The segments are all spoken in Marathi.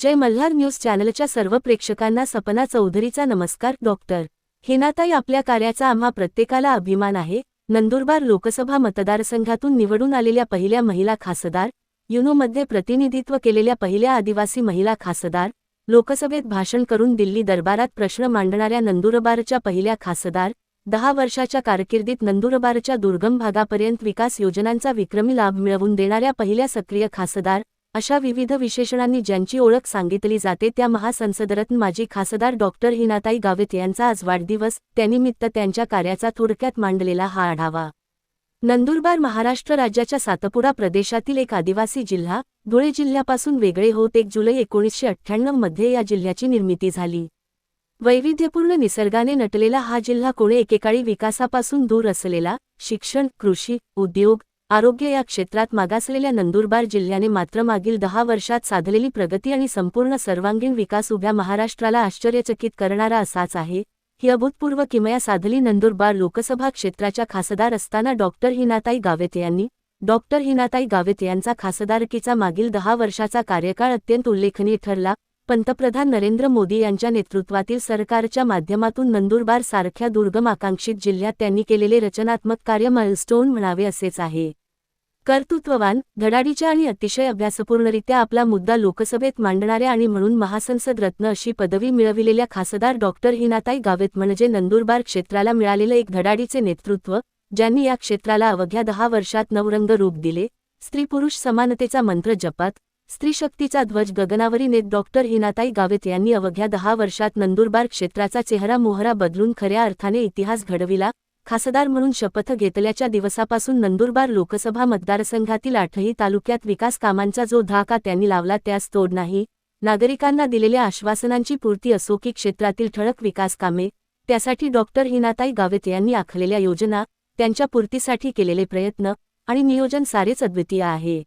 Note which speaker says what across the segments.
Speaker 1: जय मल्हार न्यूज चॅनलच्या सर्व प्रेक्षकांना सपना चौधरीचा नमस्कार. डॉक्टर हिनाताई आपल्या कार्याचा आम्हा प्रत्येकाला अभिमान आहे. नंदुरबार लोकसभा मतदारसंघातून निवडून आलेल्या पहिल्या महिला खासदार युनोमध्ये प्रतिनिधित्व केलेल्या पहिल्या आदिवासी महिला खासदार लोकसभेत भाषण करून दिल्ली दरबारात प्रश्न मांडणाऱ्या नंदुरबारच्या पहिल्या खासदार दहा वर्षाच्या कारकिर्दीत नंदुरबारच्या दुर्गम भागापर्यंत विकास योजनांचा विक्रमी लाभ मिळवून देणाऱ्या पहिल्या सक्रिय खासदार अशा विविध विशेषणांनी ज्यांची ओळख सांगितली जाते त्या महासंसदरत्न माजी खासदार डॉक्टर हिनाताई गावित यांचा आज वाढदिवस त्यानिमित्त त्यांच्या कार्याचा थोडक्यात मांडलेला हा आढावा. नंदुरबार महाराष्ट्र राज्याच्या सातपुडा प्रदेशातील एक आदिवासी जिल्हा धुळे जिल्ह्यापासून वेगळे होत एक जुलै एकोणीसशे अठ्ठ्याण्णवमध्ये या जिल्ह्याची निर्मिती झाली. वैविध्यपूर्ण निसर्गाने नटलेला हा जिल्हा कोणे एकेकाळी विकासापासून दूर असलेला शिक्षण कृषी उद्योग आरोग्य या क्षेत्रात मागासलेल्या नंदुरबार जिल्ह्याने मात्र मागील दहा वर्षात साधलेली प्रगती आणि संपूर्ण सर्वांगीण विकास उभ्या महाराष्ट्राला आश्चर्यचकित करणारा असाच आहे. ही अभूतपूर्व किमया साधली नंदुरबार लोकसभा क्षेत्राच्या खासदार असताना डॉक्टर हिनाताई गावेते यांनी. डॉक्टर हिनाताई गावेते यांचा खासदारकीचा मागील दहा वर्षाचा कार्यकाळ अत्यंत उल्लेखनीय ठरला. पंतप्रधान नरेंद्र मोदी यांच्या नेतृत्वातील सरकारच्या माध्यमातून नंदुरबार सारख्या दुर्गम आकांक्षित जिल्ह्यात त्यांनी केलेले रचनात्मक कार्य माइलस्टोन म्हणावे असेच आहे. कर्तृत्ववान धडाडीच्या आणि अतिशय अभ्यासपूर्णरित्या आपला मुद्दा लोकसभेत मांडणाऱ्या आणि म्हणून महासंसद रत्न अशी पदवी मिळविलेल्या खासदार डॉक्टर हिनाताई गावेत म्हणजे नंदुरबार क्षेत्राला मिळालेलं एक धडाडीचे नेतृत्व ज्यांनी या क्षेत्राला अवघ्या दहा वर्षात नवरंग रूप दिले. स्त्री पुरुष समानतेचा मंत्र जपात. स्त्रीशक्तीचा ध्वज गगनावरी नेत डॉक्टर हिनाताई गावेत यांनी अवघ्या दहा वर्षात नंदुरबार क्षेत्राचा चेहरा मोहरा बदलून खऱ्या अर्थाने इतिहास घडविला. खासदार म्हणून शपथ घेतल्याच्या दिवसापासून नंदुरबार लोकसभा मतदारसंघातील आठही तालुक्यात विकास कामांचा जो धाका त्यांनी लावला त्यास तोड नाही. नागरिकांना दिलेल्या आश्वासनांची पूर्ती असो की क्षेत्रातील ठळक विकास कामे त्यासाठी डॉक्टर हिनाताई गावेत यांनी आखलेल्या योजना त्यांच्या पूर्तीसाठी केलेले प्रयत्न आणि नियोजन सारेच अद्वितीय आहे.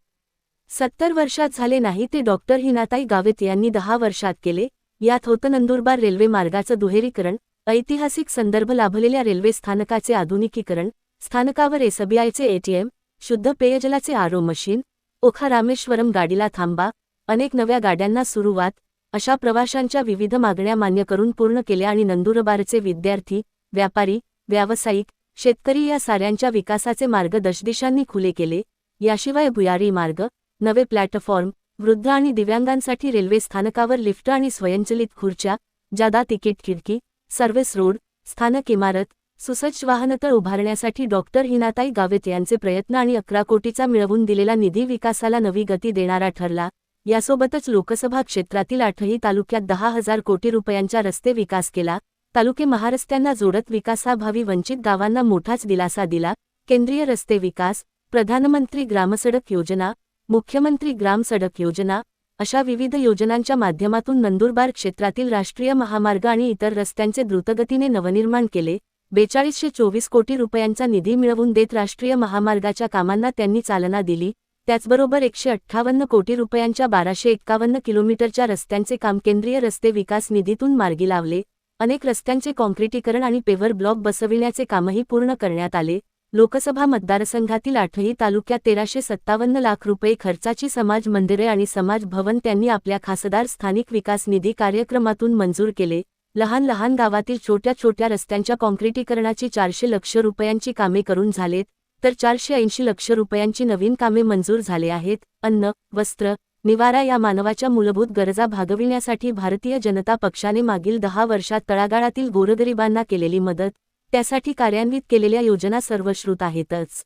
Speaker 1: सत्तर वर्षात झाले नाही ते डॉक्टर हिनाताई गावेत यांनी दहा वर्षात केले यात होतं नंदुरबार रेल्वे मार्गाचं दुहेरीकरण ऐतिहासिक संदर्भ लाभलेल्या रेल्वे स्थानकाचे आधुनिकीकरण स्थानकावर एसबीआयचे एटीएम शुद्ध पेयजलाचे R O machine Okha Rameswaram गाडीला थांबा अनेक नव्या गाड्यांना सुरुवात अशा प्रवाशांच्या विविध मागण्या मान्य करून पूर्ण केल्या आणि नंदुरबारचे विद्यार्थी व्यापारी व्यावसायिक शेतकरी या साऱ्यांच्या विकासाचे मार्ग दशदिशांनी खुले केले याशिवाय भुयारी मार्ग नवे प्लॅटफॉर्म वृद्ध आणि दिव्यांगांसाठी रेल्वे स्थानकावर लिफ्ट आणि स्वयंचलित खुर्च्या जादा तिकीट खिडकी सर्व्हिस रोड स्थानक इमारत सुसज्ज वाहनतळ उभारण्यासाठी डॉक्टर हिनाताई गावेत यांचे प्रयत्न आणि अकरा कोटीचा मिळवून दिलेला निधी विकासाला नवी गती देणारा ठरला. यासोबतच लोकसभा क्षेत्रातील आठही तालुक्यात दहा हजार कोटी रुपयांचा रस्ते विकास केला. तालुके महारस्त्यांना जोडत विकासाभावी वंचित गावांना मोठाच दिलासा दिला. केंद्रीय रस्ते विकास प्रधानमंत्री ग्रामसडक योजना मुख्यमंत्री ग्राम सडक योजना अशा विविध योजनांच्या माध्यमातून नंदुरबार क्षेत्रातील राष्ट्रीय महामार्ग आणि इतर रस्त्यांचे द्रुतगतीने नवनिर्माण केले. बेचाळीसशे चोवीस कोटी रुपयांचा निधी मिळवून देत राष्ट्रीय महामार्गाच्या कामांना त्यांनी चालना दिली. त्याचबरोबर एकशे अठ्ठावन्न कोटी रुपयांच्या बाराशे एक्कावन्न किलोमीटरच्या रस्त्यांचे काम केंद्रीय रस्ते विकास निधीतून मार्गी लावले. अनेक रस्त्यांचे कॉन्क्रिटीकरण आणि पेव्हर ब्लॉक बसविण्याचे कामही पूर्ण करण्यात आले. लोकसभा मतदारसंघातील आठही तालुक्यात तेराशे सत्तावन्न लाख रुपये खर्चाची समाज मंदिरे आणि समाज भवन त्यांनी आपल्या खासदार स्थानिक विकास निधी कार्यक्रमातून मंजूर केले. लहान लहान गावातील छोट्या छोट्या रस्त्यांच्या काँक्रिटीकरणाची चारशे लक्ष रुपयांची कामे करून झालेत तर चारशे ऐंशी लक्ष रुपयांची नवीन कामे मंजूर झाले आहेत. अन्न वस्त्र निवारा या मानवाच्या मूलभूत गरजा भागविण्यासाठी भारतीय जनता पक्षाने मागील दहा वर्षात तळागाळातील गोरगरिबांना केलेली मदत त्यासाठी कार्यान्वित केलेल्या योजना सर्वश्रुत आहेतच.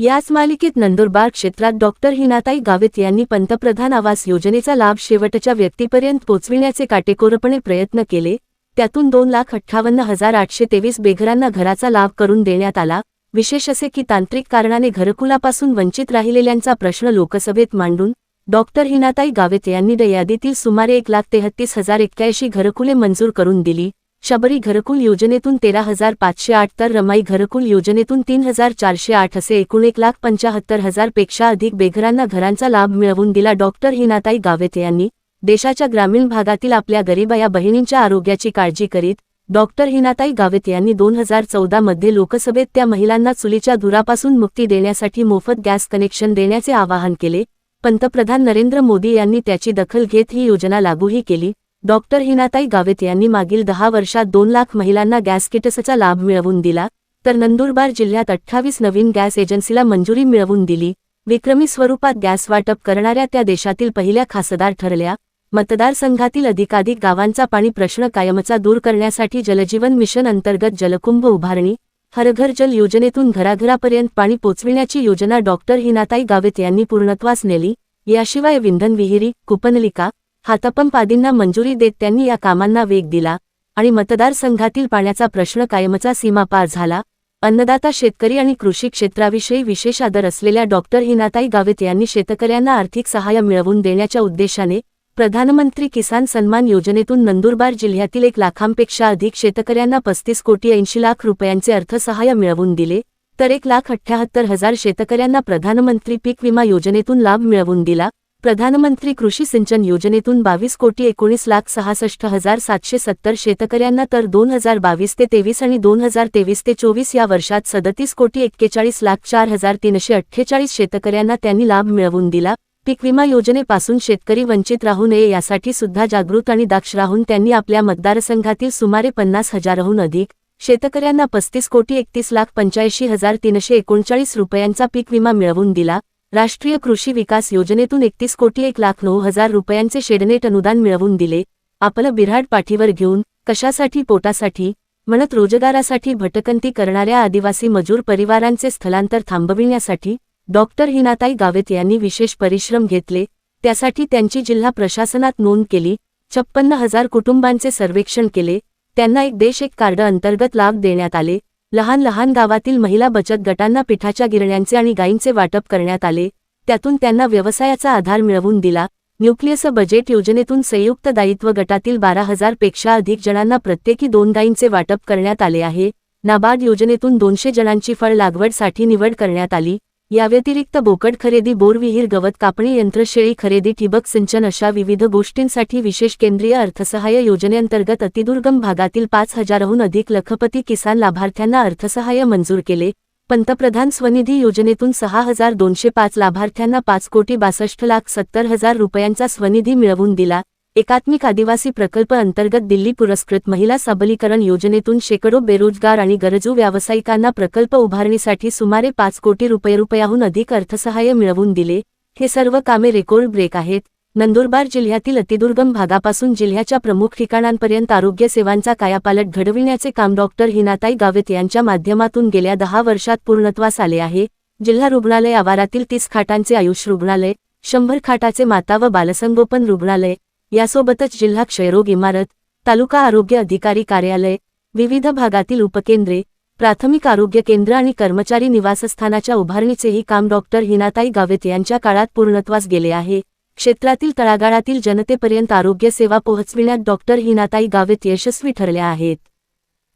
Speaker 1: याच मालिकेत नंदुरबार क्षेत्रात डॉक्टर हिनाताई गावित यांनी पंतप्रधान आवास योजनेचा लाभ शेवटच्या व्यक्तीपर्यंत पोचविण्याचे काटेकोरपणे प्रयत्न केले त्यातून दोन लाख अठ्ठावन्न हजार आठशे तेवीस बेघरांना घराचा लाभ करून देण्यात आला विशेष असे की तांत्रिक कारणाने घरकुलापासून वंचित राहिलेल्यांचा प्रश्न लोकसभेत मांडून डॉक्टर हिनाताई गावित यांनी यादीतील सुमारे एक लाख तेहत्तीस हजार एक्क्याऐंशी घरकुले मंजूर करून दिली शबरी घरकुल योजनेतून तेरा हजार पाचशे आठ तर रमाई घरकुल योजनेतून तीन हजार चारशे आठ असे एकूण एक लाख पंचाहत्तर हजारपेक्षा अधिक बेघरांना घरांचा लाभ मिळवून दिला डॉक्टर हिनाताई गावेत यांनी. देशाच्या ग्रामीण भागातील आपल्या गरीबाया बहिणींच्या आरोग्याची काळजी करीत डॉक्टर हिनाताई गावेत यांनी दोन हजार चौदा मध्ये लोकसभेत त्या महिलांना चुलीच्या धुरापासून मुक्ती देण्यासाठी मोफत गॅस कनेक्शन देण्याचे आवाहन केले. पंतप्रधान नरेंद्र मोदी यांनी त्याची दखल घेत ही योजना लागूही केली. डॉक्टर हिनाताई गावित यांनी मागील दहा वर्षात दोन लाख महिलांना गॅस किटसचा लाभ मिळवून दिला तर नंदुरबार जिल्ह्यात अठ्ठावीस नवीन गॅस एजन्सीला मंजुरी मिळवून दिली. विक्रमी स्वरूपात गॅस वाटप करणाऱ्या त्या देशातील पहिल्या खासदार ठरल्या. मतदारसंघातील अधिकाधिक गावांचा पाणी प्रश्न कायमचा दूर करण्यासाठी जलजीवन मिशन अंतर्गत जलकुंभ उभारणी हरघर जल योजनेतून घराघरापर्यंत पाणी पोचविण्याची योजना डॉक्टर हिनाताई गावित यांनी पूर्णत्वास नेली. याशिवाय विंधन विहिरी कुपनलिका हातपंप आदींना मंजुरी देत त्यांनी या कामांना वेग दिला आणि मतदारसंघातील पाण्याचा प्रश्न कायमचा सीमापार झाला. अन्नदाता शेतकरी आणि कृषी क्षेत्राविषयी विशेष आदर असलेल्या डॉक्टर हिनाताई गावित यांनी शेतकऱ्यांना आर्थिक सहाय्य मिळवून देण्याच्या उद्देशाने प्रधानमंत्री किसान सन्मान योजनेतून नंदुरबार जिल्ह्यातील एक लाखांपेक्षा अधिक शेतकऱ्यांना पस्तीस कोटी ऐंशी लाख रुपयांचे अर्थसहाय्य मिळवून दिले तर एक लाख अठ्ठ्याहत्तर हजार शेतकऱ्यांना प्रधानमंत्री पीक विमा योजनेतून लाभ मिळवून दिला. प्रधानमंत्री कृषी सिंचन योजनेतून बावीस कोटी एकोणीस लाख सहासष्ट हजार सातशे सत्तर शेतकऱ्यांना तर दोन हजार बावीस ते तेवीस आणि दोन हजार तेवीस ते चोवीस या वर्षात सदतीस कोटी एक्केचाळीस लाख चार हजार तीनशे अठ्ठेचाळीस शेतकऱ्यांना त्यांनी लाभ मिळवून दिला. पीक विमा योजनेपासून शेतकरी वंचित राहू नये यासाठी सुद्धा जागृत आणि दाक्ष राहून त्यांनी आपल्या मतदारसंघातील सुमारे पन्नास हजारहून अधिक शेतकऱ्यांना पस्तीस कोटी एकतीस लाख पंच्याऐंशी हजार तीनशे एकोणचाळीस रुपयांचा पीक विमा मिळवून दिला. राष्ट्रीय कृषी विकास योजनेतून एकतीस कोटी एक लाख नऊ हजार रुपयांचे शेडनेट अनुदान मिळवून दिले. आपलं बिराड पाठीवर घेऊन कशासाठी पोटासाठी म्हणत रोजगारासाठी भटकंती करणाऱ्या आदिवासी मजूर परिवारांचे स्थलांतर थांबविण्यासाठी डॉक्टर हिनाताई गावेत यांनी विशेष परिश्रम घेतले. त्यासाठी त्यांची जिल्हा प्रशासनात नोंद केली. छप्पन्न हजार कुटुंबांचे सर्वेक्षण केले. त्यांना एक देश एक कार्ड अंतर्गत लाभ देण्यात आले. लहान लहान गावातील महिला बचत गटांना पिठाच्या गिरण्यांचे आणि गायींचे वाटप करण्यात आले. त्यातून त्यांना व्यवसायाचा आधार मिळवून दिला. न्यूक्लियस बजेट योजनेतून संयुक्त दायित्व गटातील बारा हजारपेक्षा अधिक जणांना प्रत्येकी दोन गायींचे वाटप करण्यात आले आहे. नाबार्ड योजनेतून दोनशे जणांची फळ लागवडसाठी निवड करण्यात आली. याव्यतिरिक्त बोकड खरेदी बोरविहीर गवत कापणी यंत्रशेळी खरेदी ठिबक सिंचन अशा विविध गोष्टींसाठी विशेष केंद्रीय अर्थसहाय्य योजनेअंतर्गत अतिदुर्गम भागातील पाच हजारहून अधिक लखपती किसान लाभार्थ्यांना अर्थसहाय्य मंजूर केले. पंतप्रधान स्वनिधी योजनेतून सहा हजार दोनशे पाच लाभार्थ्यांना पाच कोटी बासष्ट लाख सत्तर हजार रुपयांचा स्वनिधी मिळवून दिला. एकात्मिक आदिवासी प्रकल्प अंतर्गत दिल्ली पुरस्कृत महिला सबलीकरण योजनेतून शेकडो बेरोजगार आणि गरजू व्यावसायिकांना प्रकल्प उभारणीसाठी सुमारे पाच कोटी रुपये रुपयाहून अधिक अर्थसहाय्य मिळवून दिले. हे सर्व कामे रेकॉर्ड ब्रेक आहेत. नंदुरबार जिल्ह्यातील अतिदुर्गम भागापासून जिल्ह्याच्या प्रमुख ठिकाणांपर्यंत आरोग्य सेवांचा कायापालट घडविण्याचे काम डॉक्टर हिनाताई गावित यांच्या माध्यमातून गेल्या दहा वर्षात पूर्णत्वास आले आहे. जिल्हा रुग्णालय आवारातील तीस खाटांचे आयुष रुग्णालय शंभर खाटाचे माता व बालसंगोपन रुग्णालय यासोबतच जिल्हा क्षयरोग इमारत तालुका आरोग्य अधिकारी कार्यालय विविध भागातील उपकेंद्रे प्राथमिक आरोग्य केंद्र आणि कर्मचारी निवासस्थानाच्या उभारणीचेही काम डॉक्टर हिनाताई गावित यांच्या काळात पूर्णत्वास गेले आहे. क्षेत्रातील तळागाळातील जनतेपर्यंत आरोग्य सेवा पोहोचविण्यात डॉक्टर हिनाताई गावित यशस्वी ठरल्या आहेत.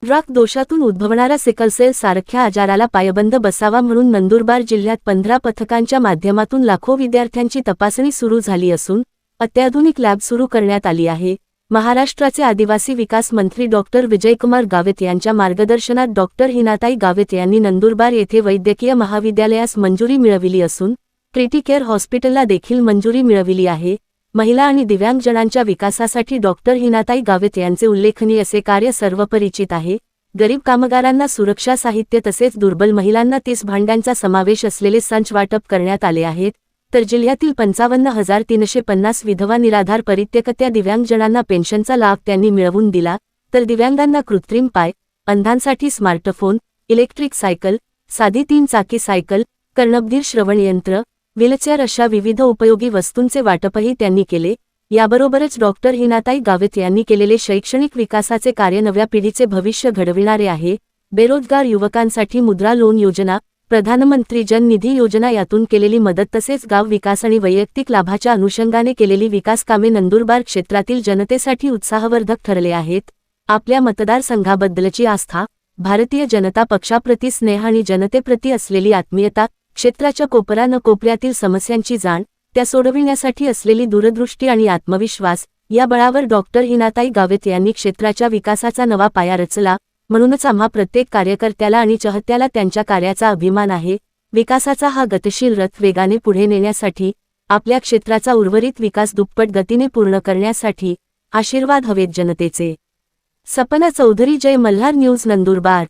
Speaker 1: ड्रग दोषातून उद्भवणारा सिकलसेल सारख्या आजाराला पायबंद बसावा म्हणून नंदुरबार जिल्ह्यात पंधरा पथकांच्या माध्यमातून लाखो विद्यार्थ्यांची तपासणी सुरू झाली असून अत्याधुनिक लॅब सुरू करण्यात आली आहे. महाराष्ट्राचे आदिवासी विकास मंत्री डॉक्टर विजयकुमार गावित यांच्या मार्गदर्शनात डॉक्टर हिनाताई गावित यांनी नंदुरबार येथे वैद्यकीय महाविद्यालयास मंजुरी मिळविली असून क्रिटिकेअर हॉस्पिटलला देखील मंजुरी मिळविली आहे. महिला आणि दिव्यांगजनांच्या विकासासाठी डॉक्टर हिनाताई गावित यांचे उल्लेखनीय असे कार्य सर्वपरिचित आहे. गरीब कामगारांना सुरक्षा साहित्य तसेच दुर्बल महिलांना तीस भांड्यांचा समावेश असलेले संच वाटप करण्यात आले आहेत. तर जिल्ह्यातील पंचावन्न हजार तीनशे पन्नास विधवा निराधार परित्यक्त्या दिव्यांगजनांना पेन्शनचा लाभ त्यांनी मिळवून दिला तर दिव्यांगांना कृत्रिम पाय अंधांसाठी स्मार्टफोन इलेक्ट्रिक सायकल साधी तीन चाकी सायकल कर्णबधीर श्रवणयंत्र व्हीलचेअर अशा विविध उपयोगी वस्तूंचे वाटपही त्यांनी केले. याबरोबरच डॉक्टर हिनाताई गावित यांनी केलेले शैक्षणिक विकासाचे कार्य नव्या पिढीचे भविष्य घडविणारे आहे. बेरोजगार युवकांसाठी मुद्रा लोन योजना प्रधानमंत्री जन निधी योजना यातून केलेली मदत तसेच गाव विकास आणि वैयक्तिक लाभाच्या अनुषंगाने केलेली विकास कामे नंदुरबार क्षेत्रातील जनतेसाठी उत्साहवर्धक ठरले आहेत. आपल्या मतदारसंघाबद्दलची आस्था भारतीय जनता पक्षाप्रती स्नेह आणि जनतेप्रती असलेली आत्मीयता क्षेत्राच्या कोपरा न कोपऱ्यातील समस्यांची जाण त्या सोडविण्यासाठी असलेली दूरदृष्टी आणि आत्मविश्वास या बळावर डॉक्टर हिनाताई गावित यांनी क्षेत्राच्या विकासाचा नवा पाया रचला म्हणूनच आम्हा प्रत्येक कार्यकर्त्याला आणि चाहत्याला त्यांच्या कार्याचा अभिमान आहे. विकासाचा हा गतिशील रथ वेगाने पुढे नेण्यासाठी आपल्या क्षेत्राचा उर्वरित विकास दुप्पट गतीने पूर्ण करण्यासाठी आशीर्वाद हवेत जनतेचे. सपना चौधरी जय मल्हार न्यूज नंदुरबार.